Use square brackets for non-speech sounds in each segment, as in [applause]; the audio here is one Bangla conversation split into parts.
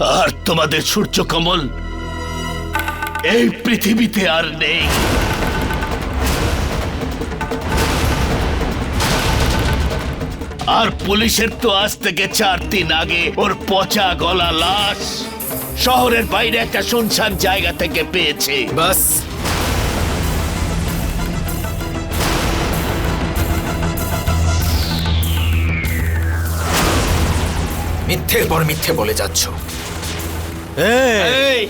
আর তোমাদের সূর্যকমল এই পৃথিবীতে আর নেই। আর পুলিশের তো আজ থেকে চার দিন আগে ওর পচা গলা লাশ শহরের বাইরে একটা শুনশান জায়গা থেকে পেয়েছে। বাস মিথ্যের পর মিথ্যে বলে যাচ্ছ। এই!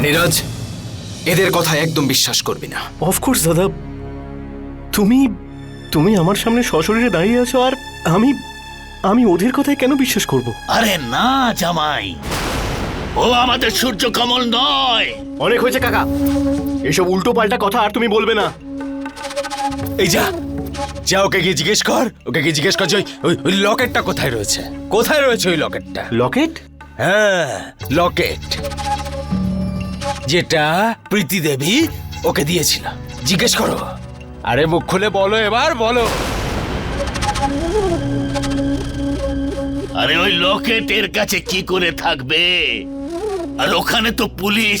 নীরজ এদের কথা একদম বিশ্বাস করবি না। অফকোর্স দাদা। তুমি তুমি আমার সামনে সশরীরে দাঁড়িয়ে আছো আর আমি আমি ওদের কথায় কেন বিশ্বাস করব? আরে না জামাই। ও আমাদের সূর্যকমল নয়। অনেক হয়েছে কাকা। এসব উল্টো পাল্টা কথা আর তুমি বলবে না। এই যা যা ওকে গিয়ে জিজ্ঞেস কর ওকে গিয়ে জিজ্ঞেস কর যে ওই ওই লকেটটা কোথায় রয়েছে? কোথায় রয়েছে ওই লকেটটা? লকেট? হ্যাঁ লকেট। যেটা প্রীতি দেবী ওকে দিয়েছিল। জিজ্ঞেস করো। আরে মুখ খুলে বলো এবার, বলো। আরে ওই লকেটের কাছে কি করে থাকবে? আর ওখানে তো পুলিশ।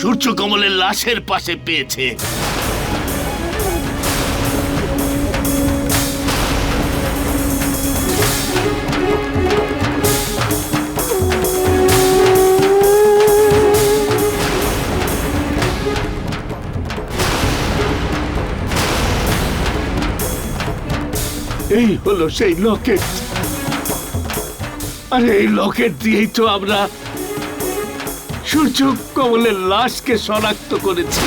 সূর্য কমলের লাশের পাশে পেয়েছে। এই হলো সেই লকেট। আরে এই লকেট দিয়েই তো আমরা সূর্য কমলের লাশকে শনাক্ত করেছি।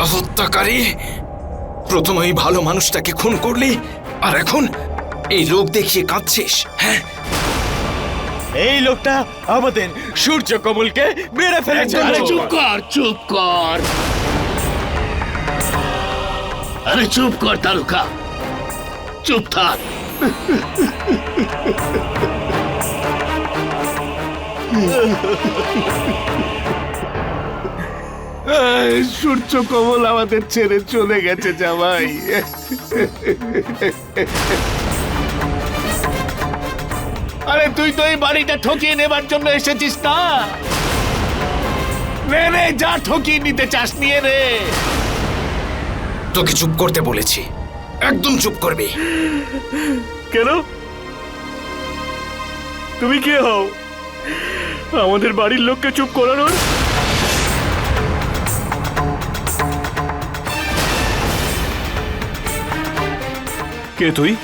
এটা হত্যাকারী প্রথম ওই ভালো মানুষটাকে খুন করলি আর এখন এই লোক দেখিয়ে কাঁদছিস হ্যাঁ? এই লোকটা আমাদের সূর্য কমলকে মেরে ফেলেছে। আরে চুপ কর চুপ কর। আরে চুপ কর তারকা। চুপ থাক। সূর্য কমল আমাদের ছেড়ে চলে গেছে জামাই। আরে তুই তো এই বাড়িটা ঠকিয়ে নেবার জন্য এসেছিস না? নে নে যা ঠকিয়ে নিতে চাস নিয়ে রে তোকে চুপ করতে বলেছি। একদম চুপ করবি। কেন? তুমি কে হও? আমাদের বাড়ির লোককে চুপ করানোর কে তুই?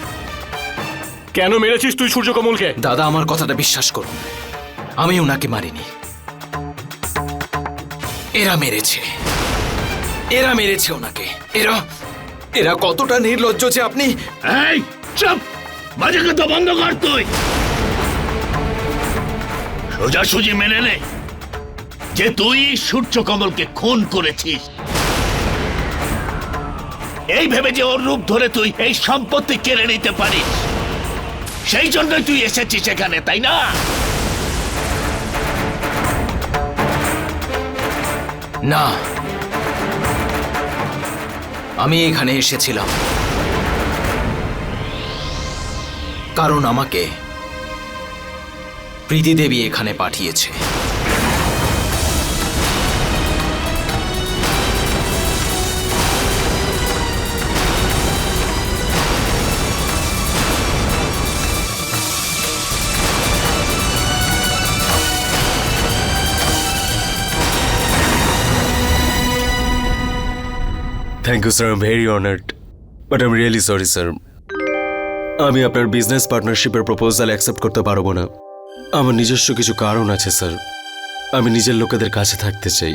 কেন মেরেছিস তুই সূর্যকমলকে? দাদা আমার কথাটা বিশ্বাস করুন। আমি ওনাকে মারিনি। এরা মেরেছে। এরা মেরেছে ওনাকে এরা এরা কতটা নির্লজ্জ যে আপনি এই চুপ! বাজে কথা বন্ধ কর তুই! সোজাসুজি মেনে নে যে তুই সূর্য কমলকে খুন করেছিস। এই ভেবে যে ওর রূপ ধরে তুই এই সম্পত্তি কেড়ে নিতে পারিস। সেই জন্যই তুই এসেছিস এখানে, তাই না? না। আমি এখানে এসেছিলাম। কারণ আমাকে প্রীতি দেবী এখানে পাঠিয়েছে। Thank you sir very honoured but I am really sorry sir আমি আপনার বিজনেস পার্টনারশিপের প্রপোজাল অ্যাকসেপ্ট করতে পারব না। আমার নিজস্ব কিছু কারণ আছে স্যার আমি নিজের লোকেদের কাছে থাকতে চাই।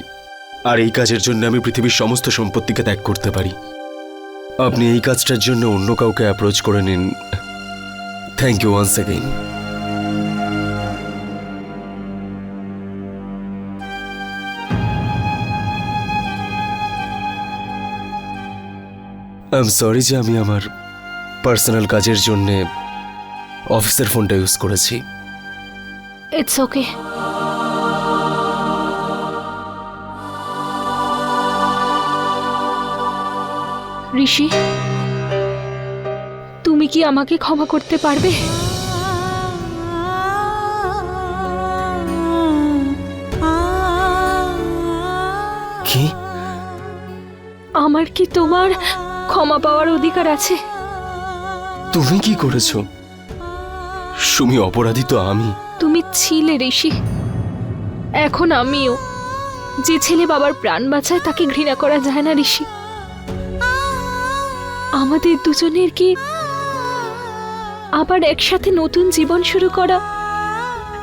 আর এই কাজের জন্য আমি পৃথিবীর সমস্ত সম্পত্তিকে ত্যাগ করতে পারি। আপনি এই কাজটার জন্য অন্য কাউকে অ্যাপ্রোচ করে নিন। Thank you once again I am sorry যে আমি আমার পার্সোনাল কাজের জন্যে অফিসের ফোনটা ইউজ করেছি। ইটস ওকে ঋষি তুমি কি আমাকে ক্ষমা করতে পারবে? কি? আমার কি তোমার ক্ষমা পাওয়ার অধিকার আছে। তুমি কি করেছ? সুমি অপরাধী তো আমি। তুমি ছিলে ঋষি। এখন আমিও। যে ছেলে বাবার প্রাণ বাঁচায় তাকে ঘৃণা করা যায় না ঋষি। আমাদের দুজনের কি আবার একসাথে নতুন জীবন শুরু করা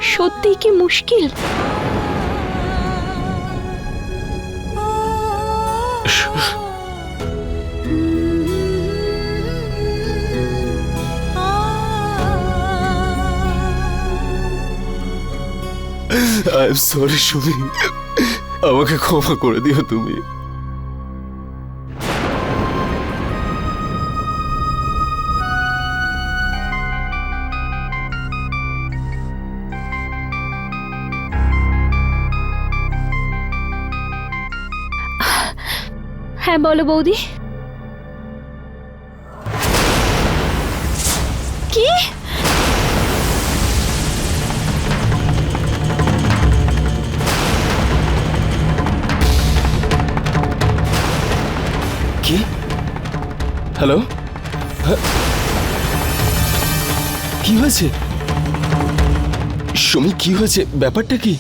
সত্যিই কি মুশকিল? আই এম সরি সুমি আমাকে ক্ষমা করে দিও তুমি। হ্যাঁ বলো বৌদি। হ্যালো হ্যাঁ? কি হয়েছে? সুমি কি হয়েছে? ব্যাপারটা কি?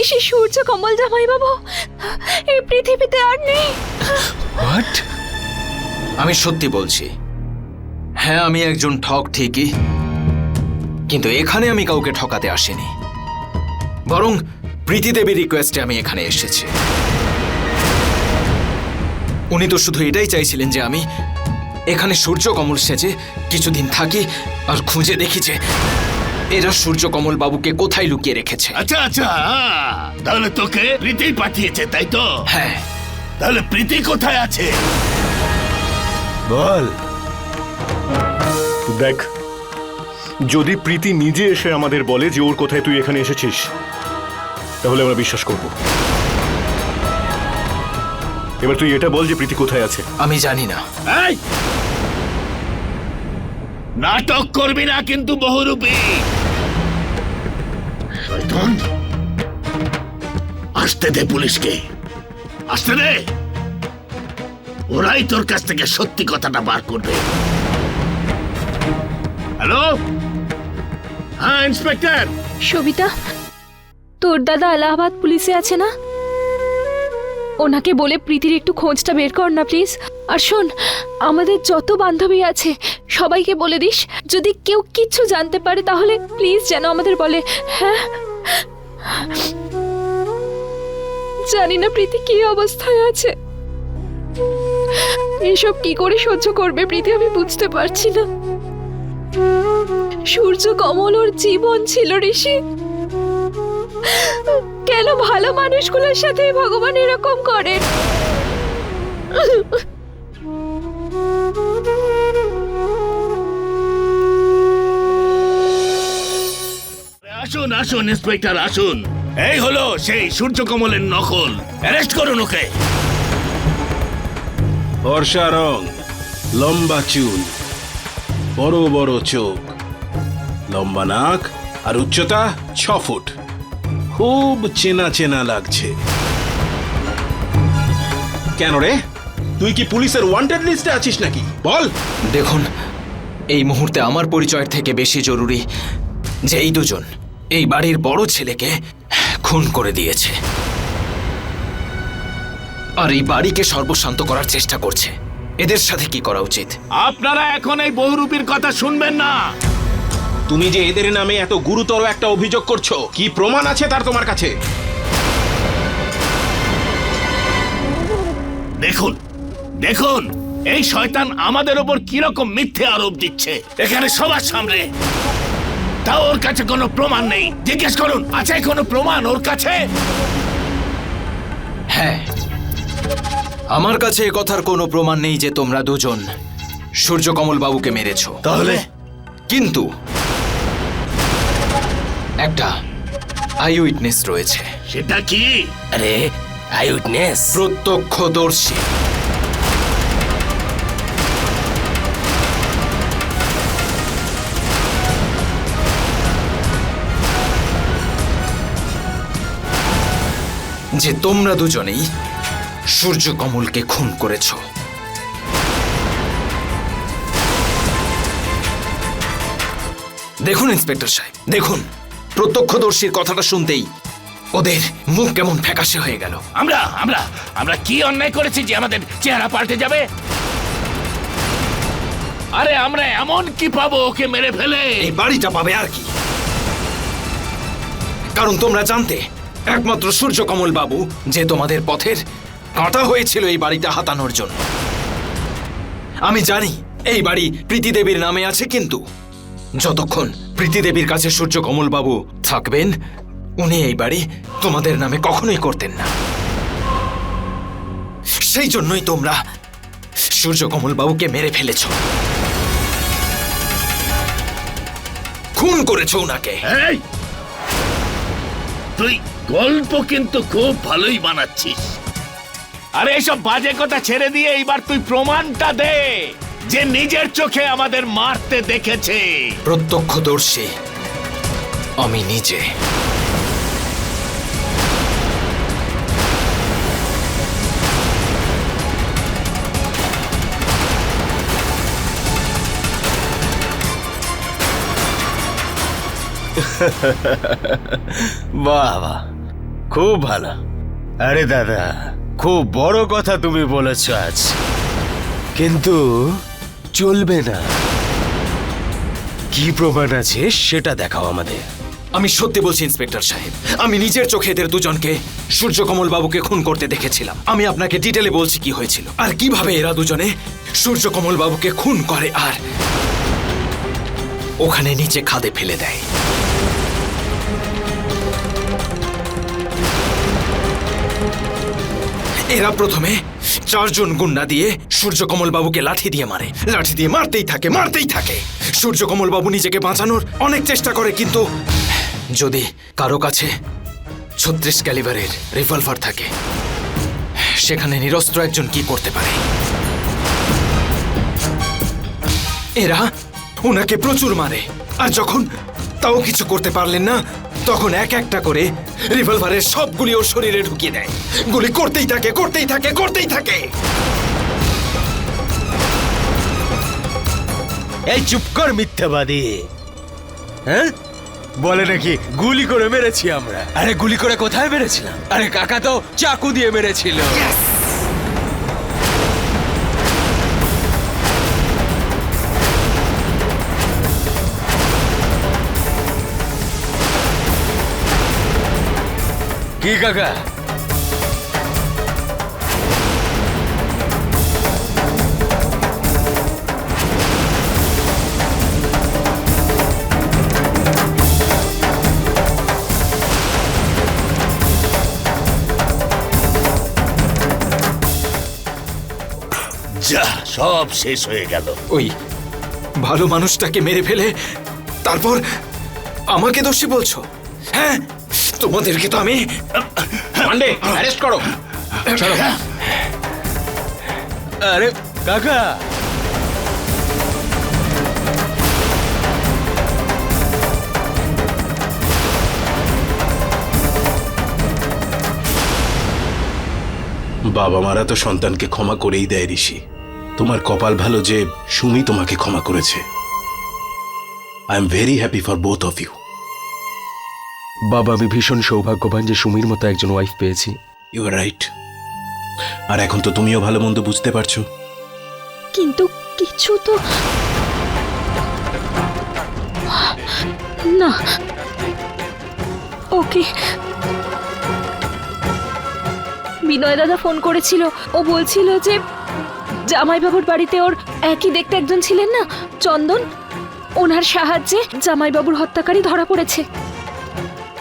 ঋষি সূর্য কমল জামাই বাবু এই পৃথিবীতে আর নেই। হোয়াট আমি সত্যি বলছি। হ্যাঁ আমি একজন ঠক ঠিকই কিন্তু এখানে আমি কাউকে ঠকাতে আসিনি। বরং প্রীতি দেবীর রিকোয়েস্টে আমি এখানে এসেছি। উনি তো শুধু এটাই চাইছিলেন যে আমি এখানে সূর্য কমল সেজে কিছুদিন থাকি আর খুঁজে দেখি যে এরা সূর্য কমল বাবুকে কোথায় লুকিয়ে রেখেছে। আচ্ছা আচ্ছা তাহলে তোকে প্রীতি পাঠিয়েছে তাই তো? হ্যাঁ। তাহলে প্রীতি কোথায় আছে? বল। দেখ যদি প্রীতি নিজে এসে আমাদের বলে যে ওর কোথায় তুই এখানে এসেছিস তাহলে আমরা বিশ্বাস করব। এবার তুই এটা বল যে প্রীতি কোথায় আছে। আমি জানি না। এই! নাটক করবি না কিন্তু বহুরূপী। শয়তান! আসতে দে পুলিশকে। আসতে দে! ওরাই তোর কাছ থেকে সত্যি কথাটা বার করবে। হ্যালো? হ্যাঁ ইন্সপেক্টর। সবিতা তোর দাদা এলাহাবাদ পুলিশে আছে না? ওনাকে বলে প্রীতির একটু খোঁজটা বের কর না প্লিজ আর শোন, আমাদের যত বান্ধবী আছে, সবাইকে বলে দিস, যদি কেউ কিচ্ছু জানতে পারে, তাহলে প্লিজ যেন আমাদের বলে। হ্যাঁ? জানি না প্রীতি কি অবস্থায় আছে। এসব কি করে সহ্য করবে প্রীতি আমি বুঝতে পারছি না। সূর্য কমল ওর জীবন ছিল, ঋষি। কেন ভালো মানুষগুলোর সাথে ভগবান এরকম করেন আসুন আসুন ইন্সপেক্টর আসুন। এই হলো সেই সূর্যকমলের নকল। অ্যারেস্ট করুন ওকে। ফর্সা রং লম্বা চুল বড় বড় চোখ লম্বা নাক আর উচ্চতা ছ ফুট। খুব চেনা চেনা লাগছে। কেন রে? তুই কি পুলিশের ওয়ান্টেড লিস্টে আছিস নাকি? বল। দেখুন এই মুহূর্তে আমার পরিচয়ের থেকে বেশি জরুরি যে এই দুজন এই বাড়ির বড় ছেলেকে খুন করে দিয়েছে। আর এই বাড়িকে সর্বশান্ত করার চেষ্টা করছে। এদের সাথে কি করা উচিত? আপনারা এখন এই বহুরূপীর কথা শুনবেন না। তুমি যে এদের নামে এত গুরুতর একটা অভিযোগ করছ কি প্রমাণ আছে তার তোমার কাছে? দেখুন দেখুন এই শয়তান আমাদের ওপর কীরকম মিথ্যে আরোপ দিচ্ছে। এখানে সবার সামনে। তাও ওর কাছে কোনো প্রমাণ নেই। জিজ্ঞেস করুন আছে কোনো প্রমাণ ওর কাছে? হ্যাঁ। আমার কাছে এ কথার কোনো প্রমাণ নেই যে তোমরা দুজন সূর্যকমল বাবুকে মেরেছ। তাহলে? কিন্তু একটা আই উইটনেস রয়েছে। সেটা কি? আরে আই উইটনেস প্রত্যক্ষদর্শী। যে তোমরা দুজনেই সূর্যকমলকে খুন করেছ। দেখুন ইন্সপেক্টর সাহেব দেখুন। প্রত্যক্ষদর্শীর কথাটা শুনতেই ওদের মুখ কেমন ফ্যাকাশে হয়ে গেল। আমরা আমরা আমরা কি অন্যায় করেছি যে আমাদের চেহারা পাল্টে যাবে? আরে আমরা এমন কি পাবো ওকে মেরে ফেলে? এই বাড়িটা পাবে আর কি? কারণ তোমরা জানতে একমাত্র সূর্যকমল বাবু যে তোমাদের পথের কাঁটা হয়েছিল এই বাড়িটা হাতানোর জন্য। আমি জানি এই বাড়ি প্রীতি দেবীর নামে আছে কিন্তু যতক্ষণ প্রীতি দেবীর কাছে সূর্যকমল বাবু থাকবেন উনি এই বাড়ি তোমাদের নামে কখনোই করতেন না। সেই জন্যই তোমরা সূর্যকমল বাবুকে মেরে ফেলেছ। খুন করেছ উনাকে। এই! তুই গল্প কিন্তু খুব ভালোই বানাচ্ছিস। আরে এসব বাজে কথা ছেড়ে দিয়ে এইবার তুই প্রমাণটা দে। যে নিজের চোখে আমাদের মারতে দেখেছে। প্রত্যক্ষদর্শী, আমি নিজে। [laughs] বাহ খুব ভালো। আরে দাদা, খুব বড় কথা তুমি বলেছ আজ। কিন্তু চলবে না। কি প্রমাণ আছে সেটা দেখাও আমাদের। আমি সত্যি বলছি, ইন্সপেক্টর সাহেব, আমি নিজের চোখে এদের দুজনকে সূর্যকমল বাবুকে খুন করতে দেখেছিলাম। আমি আপনাকে ডিটেলে বলছি কি হয়েছিল। আর কীভাবে এরা দুজনে সূর্যকমল বাবুকে খুন করে আর ওখানে নিচে খাদে ফেলে দেয়। এরা প্রথমে চারজন গুন্ডা দিয়ে সূর্যকমল বাবুকে লাঠি দিয়ে মারে। লাঠি দিয়ে মারতেই থাকে মারতেই থাকে। সূর্যকমল বাবু নিজেকে বাঁচানোর অনেক চেষ্টা করে, কিন্তু যদি কারও কাছে ছত্রিশ ক্যালিবারের রিভলভার থাকে, সেখানে নিরস্ত্র একজন কি করতে পারে? এরা ওনাকে প্রচুর মারে। আর যখন তাও কিছু করতে পারলেন না তখন এক একটা করে রিভলভারের সবগুলি ওর শরীরে ঢুকিয়ে দেয়। গুলি করতেই থাকে করতেই থাকে করতেই থাকে। এই চুপ কর মিথ্যাবাদী। হ্যাঁ? বলে নাকি গুলি করে মেরেছি আমরা। আরে গুলি করে কোথায় মেরেছিলাম? আরে কাকা তো চাকু দিয়ে মেরেছিল। কি কাকা? যা সব শেষ হয়ে গেল। ওই ভালো মানুষটাকে মেরে ফেলে তারপর আমাকে দোষী বলছো? হ্যাঁ তোমাদেরকে তো আমি পান্ডে অ্যারেস্ট করো। আরে কাকা। বাবা মারা তো সন্তানকে ক্ষমা করেই দেয় ঋষি। তোমার কপাল ভালো যে সুমি তোমাকে ক্ষমা করেছে। I am very happy for both of you বাবা আমি ভীষণ সৌভাগ্যবান যে সুমির মতো একজন ওয়াইফ পেয়েছি। ইউ আর রাইট আর এখন তো তুমিও ভালো মন্দ বুঝতে পারছ। কিন্তু কিছু তো না। ওকে। বিনয় দাদা ফোন করেছিল। ও বলছিল যে জামাইবাবুর বাড়িতে ওর একই দেখতে একজন ছিলেন না চন্দন। ওনার সাহায্যে জামাইবাবুর হত্যাকারী ধরা পড়েছে।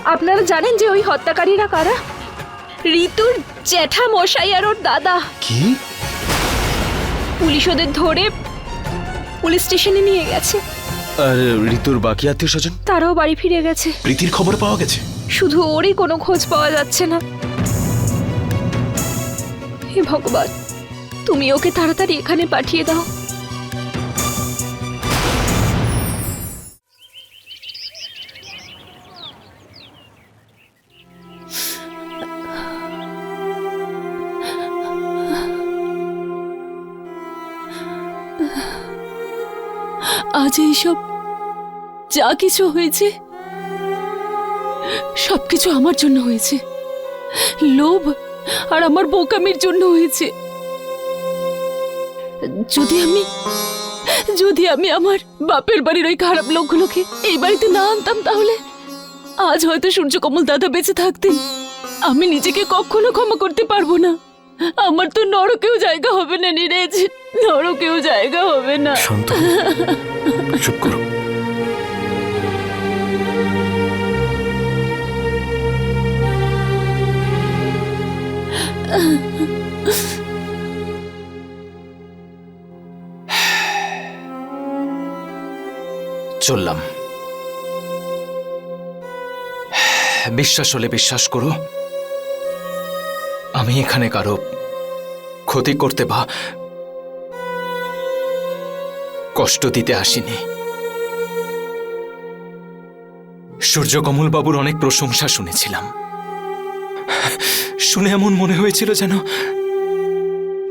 আপনারা জানেন যে ওই হত্যাকারীরা কারা? ঋতুর জ্যাঠা মশাই আর ওর দাদা। কি? পুলিশ ওদের ধরে পুলিশ স্টেশনে নিয়ে গেছে। আর ঋতুর বাকি আত্মীয় স্বজন তারাও বাড়ি ফিরে গেছে। প্রীতির খবর পাওয়া গেছে? শুধু ওরই কোনো খোঁজ পাওয়া যাচ্ছে না। হে ভগবান তুমি ওকে তাড়াতাড়ি এখানে পাঠিয়ে দাও। আজ এইসব যা কিছু হয়েছে, সবকিছু আমার জন্য হয়েছে। লোভ আর আমার বোকামির জন্য হয়েছে। যদি আমি যদি আমি আমার বাপের বাড়ির ওই খারাপ লোকগুলোকে এই বাড়িতে না আনতাম তাহলে, আজ হয়তো সূর্যকমল দাদা বেঁচে থাকতেন। আমি নিজেকে কখনো ক্ষমা করতে পারব না। আমার তো নরকেও জায়গা হবে না, নীরেজ। নরকেও জায়গা হবে না। শান্ত চুপ করো। চললাম। বিশ্বাস হলে বিশ্বাস করো। আমি এখানে কারও ক্ষতি করতে বা কষ্ট দিতে আসিনি। সূর্যকমল বাবুর অনেক প্রশংসা শুনেছিলাম। শুনে এমন মনে হয়েছিল যেন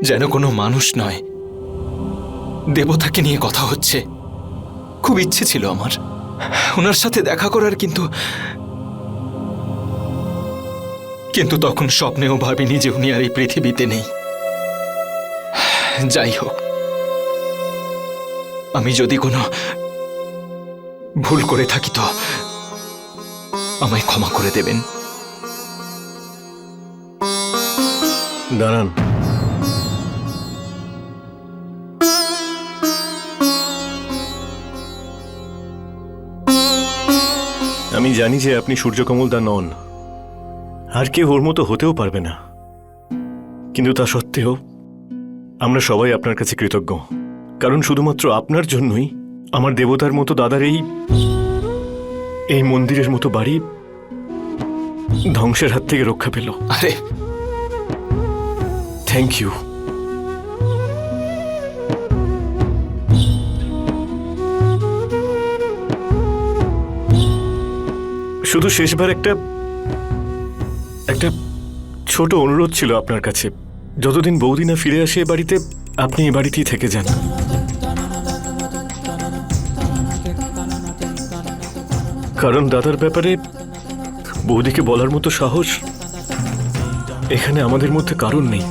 যেন কোনো মানুষ নয়। দেবতাকে নিয়ে কথা হচ্ছে। খুব ইচ্ছে ছিল আমার। ওনার সাথে দেখা করার কিন্তু কিন্তু তখন স্বপ্নেও ভাবিনি যে উনি আর এই পৃথিবীতে নেই। যাই হোক, আমি যদি কোনো ভুল করে থাকি তো আমায় ক্ষমা করে দেবেন। দাঁড়ান। আমি জানি যে আপনি সূর্যকমল দা নন। আর কেউ ওর মতো হতেও পারবে না। কিন্তু তা সত্ত্বেও আমরা সবাই আপনার কাছে কৃতজ্ঞ। কারণ শুধুমাত্র আপনার জন্যই আমার দেবতার মতো দাদার এই এই মন্দিরের মতো বাড়ি ধ্বংসের হাত থেকে রক্ষা পেল। আরে। থ্যাংক ইউ শুধু শেষবার একটা একটা ছোট অনুরোধ ছিল আপনার কাছে। যতদিন বৌদি না ফিরে আসে এ বাড়িতে, আপনি এ বাড়িতেই থেকে যান। কারণ দাদার ব্যাপারে বৌদিকে বলার মতো সাহস এখানে আমাদের মধ্যে কারণ নেই।